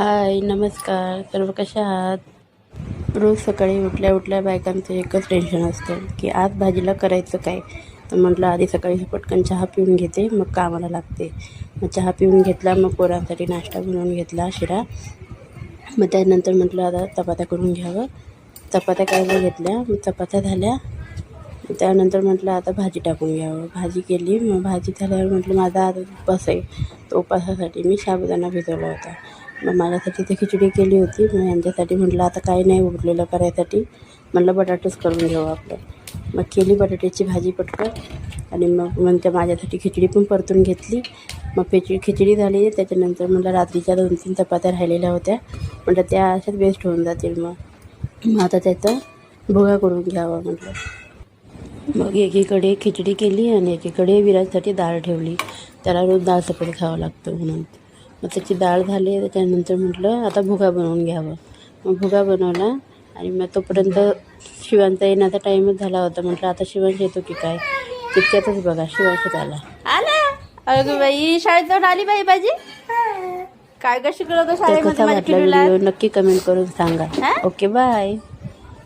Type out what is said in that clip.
हाय नमस्कार. सर्व कशा आहात? रोज सकाळी उठल्या उठल्या बायकांचं एकच टेन्शन असतं की आज भाजीला करायचं काय? तर म्हटलं आधी सकाळी पटकन चहा पिऊन घेते मग कामाला लागते. मग चहा पिऊन घेतला मग पोरांसाठी नाश्ता बनवून घेतला शिरा. मग त्यानंतर म्हटलं आता चपात्या करून घ्यावं. चपात्या करायला घेतल्या? मग चपात्या झाल्या. त्यानंतर म्हटलं आता भाजी टाकून घ्यावं. भाजी केली मग भाजी झाल्यावर म्हटलं माझा आता उपास आहे. तो उपासासाठी मी साबुदाणा भिजवला होता. मग माझ्यासाठी ते खिचडी केली होती. मग यांच्यासाठी म्हटलं आता काही नाही उरलेलं करायसाठी. म्हटलं बटाटोच करून घेऊ आपलं. मग केली बटाट्याची भाजी पटकन. आणि मग नंतर माझ्यासाठी खिचडी पण परतून घेतली. मग खिचडी खिचडी झाली. त्याच्यानंतर म्हटलं रात्रीच्या दोन तीन चपात्या राहिलेल्या होत्या. म्हटलं त्या अशाच वेस्ट होऊन जातील मग. मग आता त्याचा भुगा करून घ्यावा म्हटलं. मग एकीकडे खिचडी केली आणि एकीकडे विराजसाठी डाळ ठेवली. त्याला रोज डाळ सकाळी खावं लागतं म्हणून. मग त्याची डाळ झाली त्याच्यानंतर म्हटलं आता भुगा बनवून घ्यावं. मग भुगा बनवला आणि मग तोपर्यंत शिवांचा येण्याचा टाईमच झाला होता. म्हटलं आता शिवांश येतो की काय? तितक्यातच बघा शिवांश आला. आला? अगं बाई शाळेत जाऊन आली बाई भाजी? काय शाळेमध्ये वाटला पिल्लूला? व्हिडिओ? नक्की कमेंट करून सांगा? Okay bye